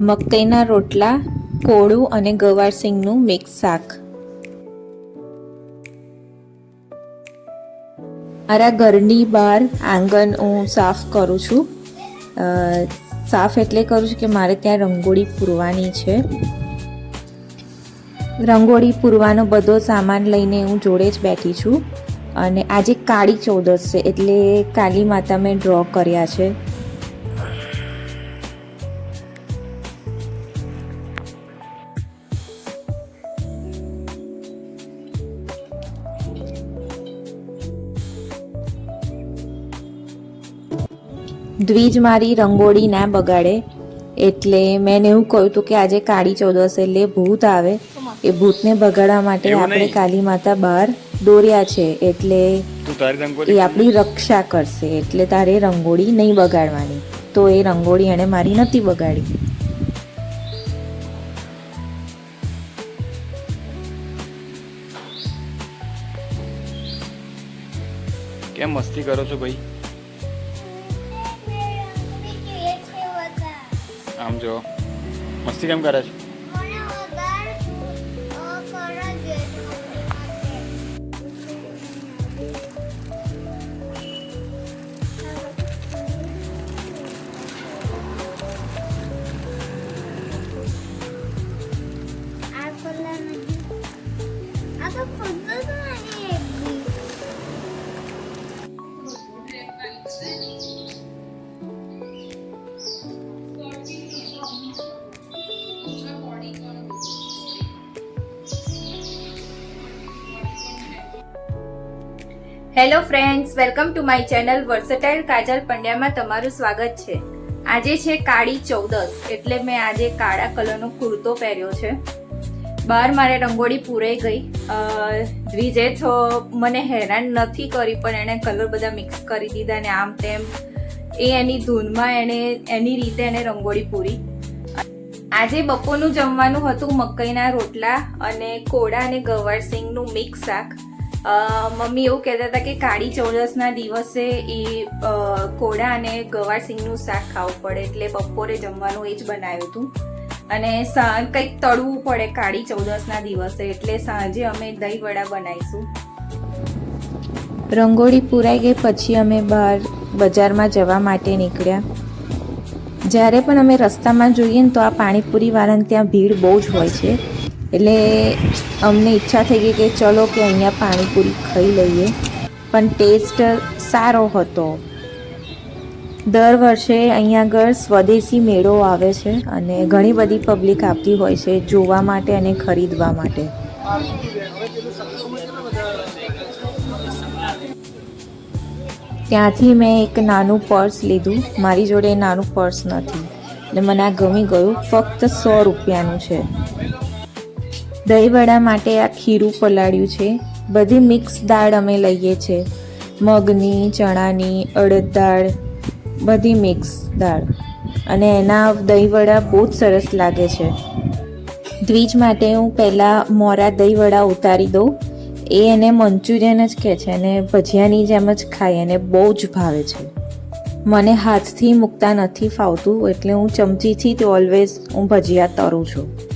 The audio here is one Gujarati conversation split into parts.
મકઈના રોટલા, કોળું અને ગવાર સિંગનું મિક્સ શાક. મારા ઘરની બહાર આંગણ હું સાફ કરું છું. સાફ એટલે કરું છું કે મારે ત્યાં રંગોળી પૂરવાની છે. રંગોળી પૂરવાનો બધો સામાન લઈને હું જોડે જ બેઠી છું. અને આજે કાળી ચૌદશ છે, એટલે કાલી માતા મેં ડ્રો કર્યા છે. દ્વિજ મારી રંગોળી ના બગાડે. એટલે મેં એવું કહ્યું હતું કે આજે કાળી ચૌદશ એટલે ભૂત આવે. એ ભૂતને બગાડવા માટે આપણે કાલી માતા બહાર દોર્યા છે. એટલે એ આપણી રક્ષા કરશે. એટલે તારે રંગોળી નહીં બગાડવાની. તો એ રંગોળી એણે મારી નથી બગાડી. કેમ મસ્તી કરો છો ભાઈ? આમ જો મસ્તી કેમ કરે છે આ hello friends, welcome to my channel versatile Kajal પંડ્યામાં તમારું સ્વાગત છે. આજે છે કાળી ચૌદસ, એટલે મેં આજે કાળા કલરનો કુર્તો પહેર્યો છે. બહાર મારે રંગોળી પૂરાઈ ગઈ. દ્વિજે તો મને હેરાન નથી કરી, પણ એણે કલર બધા મિક્સ કરી દીધા ને આમ તેમ. એ એની ધૂનમાં એણે, એની રીતે એને રંગોળી પૂરી. આજે બપોરનું જમવાનું હતું મકઈના રોટલા અને કોળા અને ગવાર સિંગનું મિક્સ શાક. મમ્મી એવું કહેતા હતા કે કાળી ચૌદસના દિવસે એ કોળા અને ગવાર સિંગનું શાક ખાવું પડે એટલે બપોરે જમવાનું એ જ બનાવ્યું હતું. અને કંઈક તળવું પડે કાળી ચૌદસના દિવસે એટલે સાંજે અમે દહીં વડા બનાવીશું. રંગોળી પૂરાઈ ગઈ પછી અમે બહાર બજારમાં જવા માટે નીકળ્યા. જ્યારે પણ અમે રસ્તામાં જોઈએ ને તો આ પાણીપુરી વાળાને ત્યાં ભીડ બહુ જ હોય છે. એટલે અમને ઈચ્છા થઈ ગઈ કે ચલો કે અહીંયા પાણીપુરી ખાઈ લઈએ. પણ ટેસ્ટ સારો હતો. દર વર્ષે અહીંયા આગળ સ્વદેશી મેળો આવે છે અને ઘણી બધી પબ્લિક આવતી હોય છે જોવા માટે અને ખરીદવા માટે. ત્યાંથી મેં એક નાનું પર્સ લીધું. મારી જોડે નાનું પર્સ નથી. એટલે મને આ ગમી ગયું. ફક્ત સો રૂપિયાનું છે. દહીંવડા માટે આ ખીરું પલાળ્યું છે. બધી મિક્સ દાળ અમે લઈએ છીએ. મગની, ચણાની, અડદ દાળ, બધી મિક્સ દાળ. અને એના દહીંવડા બહુ જ સરસ લાગે છે. દ્વિજ માટે હું પહેલાં મોરા દહીંવડા ઉતારી દઉં. એ એને મંચુરિયન જ કહે છે અને ભજીયાની જેમ જ ખાય એને બહુ જ ભાવે છે. મને હાથથી મૂકતા નથી ફાવતું એટલે હું ચમચીથી જ ઓલવેઝ હું ભજીયા તરું છું.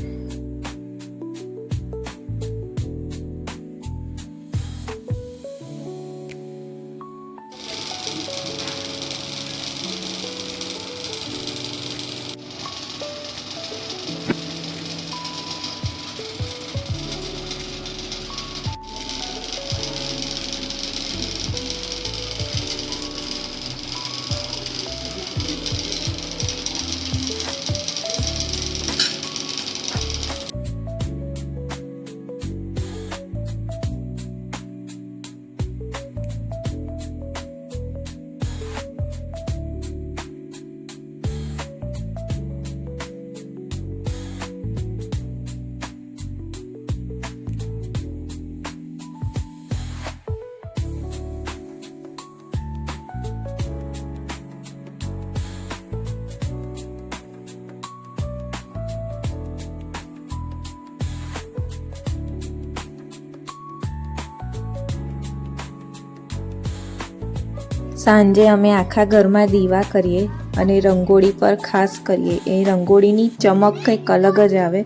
સાંજે અમે આખા ઘરમાં દીવા કરીએ અને રંગોળી પર ખાસ કરીએ. એ રંગોળીની ચમક કંઈક અલગ જ આવે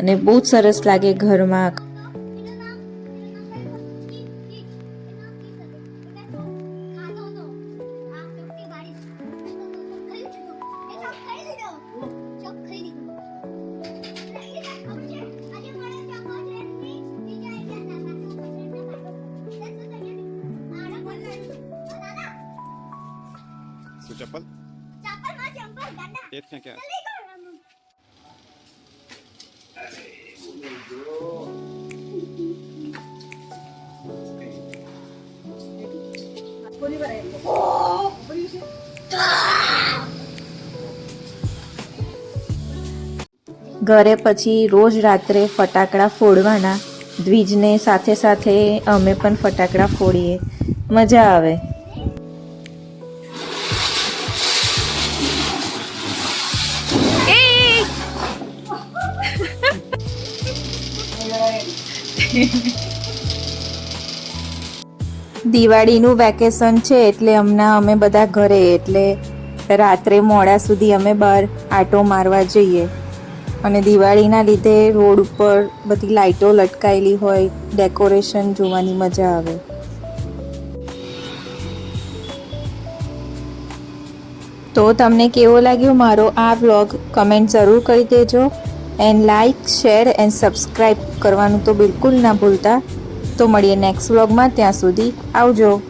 અને બહુ જ સરસ લાગે ઘરમાં શું ચપ્પલ? એક છે ક્યાં ઘરે પછી રોજ રાત્રે ફટાકડા ફોડવાના. દ્વિજને સાથે સાથે અમે પણ ફટાકડા ફોડીએ. મજા આવે. દિવાળીનું વેકેશન છે એટલે હમણાં અમે બધા ઘરે, એટલે રાત્રે મોડા સુધી અમે બહાર આટો મારવા જઈએ. અને દિવાળીના લીધે રોડ ઉપર બધી લાઈટો લટકાયેલી હોય, ડેકોરેશન જોવાની મજા આવે. તો તમને કેવો લાગ્યો મારો આ વ્લોગ કમેન્ટ જરૂર કરી દેજો. And like share and subscribe કરવાનું તો બિલકુલ ના ભૂલતા. તો મળીએ નેક્સ્ટ વ્લોગમાં ત્યાં સુધી આવજો.